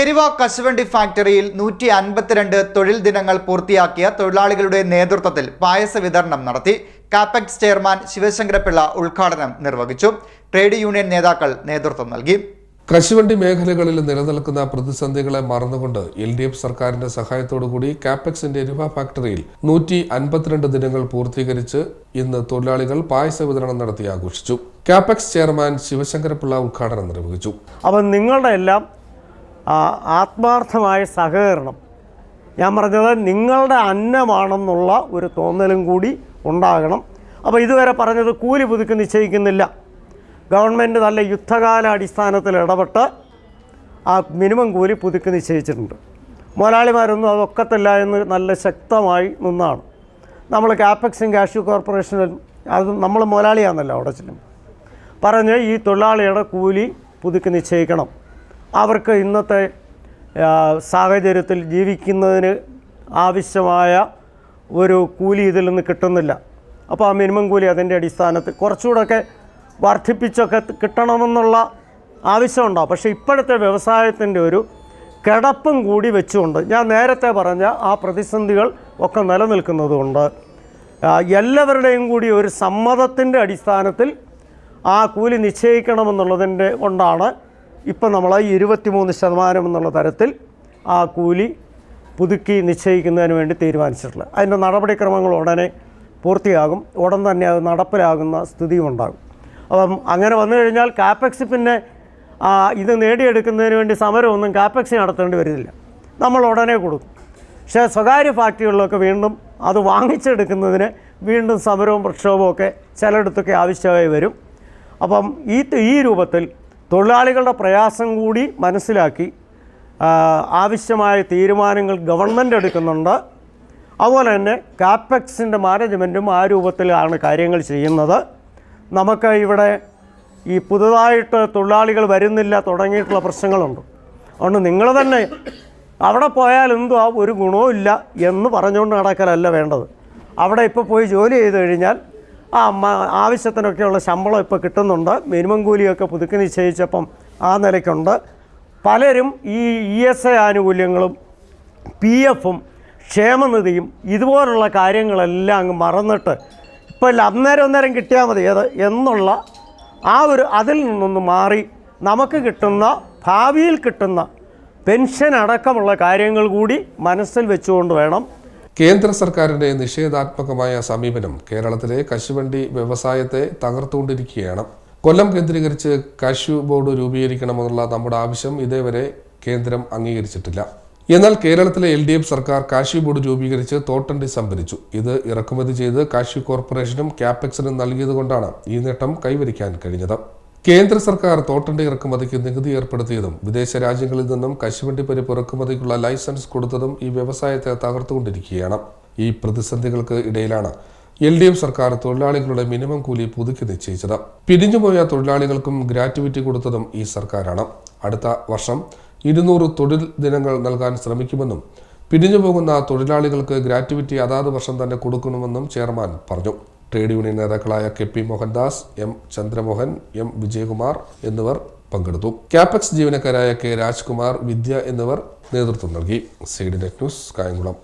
എരിവ കശുവണ്ടി ഫാക്ടറിയിൽ നൂറ്റി അൻപത്തിരണ്ട് തൊഴിൽ ദിനങ്ങൾ പൂർത്തിയാക്കിയ തൊഴിലാളികളുടെ നേതൃത്വത്തിൽ പായസ വിതരണം നടത്തി. കാപ്പക്സ് ചെയർമാൻ ശിവശങ്കരപിള്ള ഉദ്ഘാടനം നിർവഹിച്ചു. ട്രേഡ് യൂണിയൻ നേതാക്കൾ നേതൃത്വം നൽകി. കശുവണ്ടി മേഖലകളിൽ നിലനിൽക്കുന്ന പ്രതിസന്ധികളെ മറന്നുകൊണ്ട് എൽ ഡി എഫ് സർക്കാരിന്റെ സഹായത്തോടുകൂടി കാപ്പക്സിന്റെ എരിവ ഫാക്ടറിയിൽ നൂറ്റി അൻപത്തിരണ്ട് ദിനങ്ങൾ പൂർത്തീകരിച്ച് ഇന്ന് തൊഴിലാളികൾ പായസ വിതരണം നടത്തി ആഘോഷിച്ചു. കാപ്പക്സ് ചെയർമാൻ ശിവശങ്കരപിള്ള ഉദ്ഘാടനം നിർവഹിച്ചു. അപ്പം നിങ്ങളുടെ എല്ലാം ആത്മാർത്ഥമായ സഹകരണം. ഞാൻ പറഞ്ഞത് നിങ്ങളുടെ അന്നമാണെന്നുള്ള ഒരു തോന്നലും കൂടി ഉണ്ടാകണം. അപ്പോൾ ഇതുവരെ പറഞ്ഞത് കൂലി പുതുക്കി നിശ്ചയിക്കുന്നില്ല. ഗവൺമെന്റ് നല്ല യുദ്ധകാല അടിസ്ഥാനത്തിൽ ഇടപെട്ട് ആ മിനിമം കൂലി പുതുക്കി നിശ്ചയിച്ചിട്ടുണ്ട്. മുതലാളിമാരൊന്നും അതൊക്കത്തില്ല എന്ന് നല്ല ശക്തമായി നിന്നാണ്. നമ്മൾ കാപ്പക്സും കാഷ്യൂ കോർപ്പറേഷനും അത് നമ്മൾ മുതലാളിയാണല്ലോ അവിടെ ചെല്ലും പറഞ്ഞ് ഈ തൊഴിലാളിയുടെ കൂലി പുതുക്കി നിശ്ചയിക്കണം. അവർക്ക് ഇന്നത്തെ സാഹചര്യത്തിൽ ജീവിക്കുന്നതിന് ആവശ്യമായ ഒരു കൂലി ഇതിൽ നിന്ന് കിട്ടുന്നില്ല. അപ്പോൾ ആ മിനിമം കൂലി അതിന്റെ അടിസ്ഥാനത്തിൽ കുറച്ചുകൂടെയൊക്കെ വർദ്ധിപ്പിച്ചൊക്കെ കിട്ടണമെന്നുള്ള ആവശ്യമുണ്ടാവും. പക്ഷേ ഇപ്പോഴത്തെ വ്യവസായത്തിന്റെ ഒരു കിടപ്പും കൂടി വെച്ചുകൊണ്ട് ഞാൻ നേരത്തെ പറഞ്ഞ ആ പ്രതിസന്ധികൾ ഒക്കെ നിലനിൽക്കുന്നതുകൊണ്ട് എല്ലാവരുടെയും കൂടി ഒരു സമ്മതത്തിന്റെ അടിസ്ഥാനത്തിൽ ആ കൂലി നിശ്ചയിക്കണമെന്നുള്ളതിന്റെ കൊണ്ടാണ് ഇപ്പം നമ്മൾ ഇരുപത്തിമൂന്ന് ശതമാനം എന്നുള്ള തരത്തിൽ ആ കൂലി പുതുക്കി നിശ്ചയിക്കുന്നതിന് വേണ്ടി തീരുമാനിച്ചിട്ടുള്ളത്. അതിന്റെ നടപടിക്രമങ്ങൾ ഉടനെ പൂർത്തിയാകും. ഉടൻ തന്നെ അത് നടപ്പിലാകുന്ന സ്ഥിതിയും ഉണ്ടാകും. അപ്പം അങ്ങനെ വന്നു കഴിഞ്ഞാൽ കാപ്പക്സ് പിന്നെ ഇത് നേടിയെടുക്കുന്നതിന് വേണ്ടി സമരമൊന്നും കാപ്പക്സ് നടത്തേണ്ടി വരുന്നില്ല നമ്മൾ ഉടനെ കൊടുക്കും. പക്ഷേ സ്വകാര്യ ഫാക്ടറികളിലൊക്കെ വീണ്ടും അത് വാങ്ങിച്ചെടുക്കുന്നതിന് വീണ്ടും സമരവും പ്രക്ഷോഭവും ഒക്കെ ചിലയിടത്തൊക്കെ ആവശ്യമായി വരും. അപ്പം ഈ ഈ രൂപത്തിൽ തൊഴിലാളികളുടെ പ്രയാസം കൂടി മനസ്സിലാക്കി ആവശ്യമായ തീരുമാനങ്ങൾ ഗവൺമെന്റ് എടുക്കുന്നുണ്ട്. അതുപോലെ തന്നെ കാപ്പക്സിന്റെ മാനേജ്മെന്റും ആ രൂപത്തിലാണ് കാര്യങ്ങൾ ചെയ്യുന്നത്. നമുക്ക് ഇവിടെ ഈ പുതുതായിട്ട് തൊഴിലാളികൾ വരുന്നില്ല തുടങ്ങിയിട്ടുള്ള പ്രശ്നങ്ങളുണ്ട്. അതുകൊണ്ട് നിങ്ങൾ തന്നെ അവിടെ പോയാൽ എന്തുവാ? ഒരു ഗുണവും ഇല്ല എന്ന് പറഞ്ഞുകൊണ്ട് നടക്കലല്ല വേണ്ടത്. അവിടെ ഇപ്പോൾ പോയി ജോലി ചെയ്ത് കഴിഞ്ഞാൽ ആ ആവശ്യത്തിനൊക്കെയുള്ള ശമ്പളം ഇപ്പോൾ കിട്ടുന്നുണ്ട്. മിനിമം കൂലിയൊക്കെ പുതുക്കി നിശ്ചയിച്ചപ്പം ആ നിലയ്ക്കുണ്ട്. പലരും ഈ ഇ എസ് ഐ ആനുകൂല്യങ്ങളും പി എഫും ക്ഷേമനിധിയും ഇതുപോലുള്ള കാര്യങ്ങളെല്ലാം അങ്ങ് മറന്നിട്ട് ഇപ്പോൾ അന്നേരം അന്നേരം കിട്ടിയാൽ മതി. ഏത്? എന്നുള്ള ആ ഒരു അതിൽ നിന്നൊന്ന് മാറി നമുക്ക് കിട്ടുന്ന ഭാവിയിൽ കിട്ടുന്ന പെൻഷൻ അടക്കമുള്ള കാര്യങ്ങൾ കൂടി മനസ്സിൽ വെച്ചുകൊണ്ട് വേണം കേന്ദ്ര സർക്കാരിന്റെ നിഷേധാത്മകമായ സമീപനം കേരളത്തിലെ കശുവണ്ടി വ്യവസായത്തെ തകർത്തുകൊണ്ടിരിക്കുകയാണ്. കൊല്ലം കേന്ദ്രീകരിച്ച് കശു ബോർഡ് രൂപീകരിക്കണമെന്നുള്ള നമ്മുടെ ആവശ്യം ഇതേവരെ കേന്ദ്രം അംഗീകരിച്ചിട്ടില്ല. എന്നാൽ കേരളത്തിലെ എൽ ഡി എഫ് സർക്കാർ കാശി ബോർഡ് രൂപീകരിച്ച് തോട്ടണ്ടി സംഭരിച്ചു. ഇത് ഇറക്കുമതി ചെയ്ത് കാശി കോർപ്പറേഷനും ക്യാപെക്സിനും നൽകിയതുകൊണ്ടാണ് ഈ നേട്ടം കൈവരിക്കാൻ കഴിഞ്ഞത്. കേന്ദ്ര സർക്കാർ തോട്ടണ്ടി ഇറക്കുമതിക്ക് നികുതി ഏർപ്പെടുത്തിയതും വിദേശ രാജ്യങ്ങളിൽ നിന്നും കശുവണ്ടി പരിപ്പ് ഇറക്കുമതിക്കുള്ള ലൈസൻസ് കൊടുത്തതും ഈ വ്യവസായത്തെ തകർത്തുകൊണ്ടിരിക്കുകയാണ്. ഈ പ്രതിസന്ധികൾക്ക് ഇടയിലാണ് എൽ ഡി എഫ് സർക്കാർ തൊഴിലാളികളുടെ മിനിമം കൂലി പുതുക്കി നിശ്ചയിച്ചത്. പിരിഞ്ഞുപോയ തൊഴിലാളികൾക്കും ഗ്രാറ്റുവിറ്റി കൊടുത്തതും ഈ സർക്കാരാണ്. അടുത്ത വർഷം ഇരുന്നൂറ് തൊഴിൽ ദിനങ്ങൾ നൽകാൻ ശ്രമിക്കുമെന്നും പിരിഞ്ഞുപോകുന്ന തൊഴിലാളികൾക്ക് ഗ്രാറ്റുവിറ്റി അതാത് വർഷം തന്നെ കൊടുക്കണമെന്നും ചെയർമാൻ പറഞ്ഞു. ട്രേഡ് യൂണിയൻ നേതാക്കളായ K P Mohandas M Chandramohan M Vijayakumar എന്നിവർ പങ്കെടുത്തു. ക്യാപെക്സ് ജീവനക്കാരായ കെ രാജ്കുമാർ വിദ്യ എന്നിവർ നേതൃത്വം നൽകി. Seed net news Kayamkulam.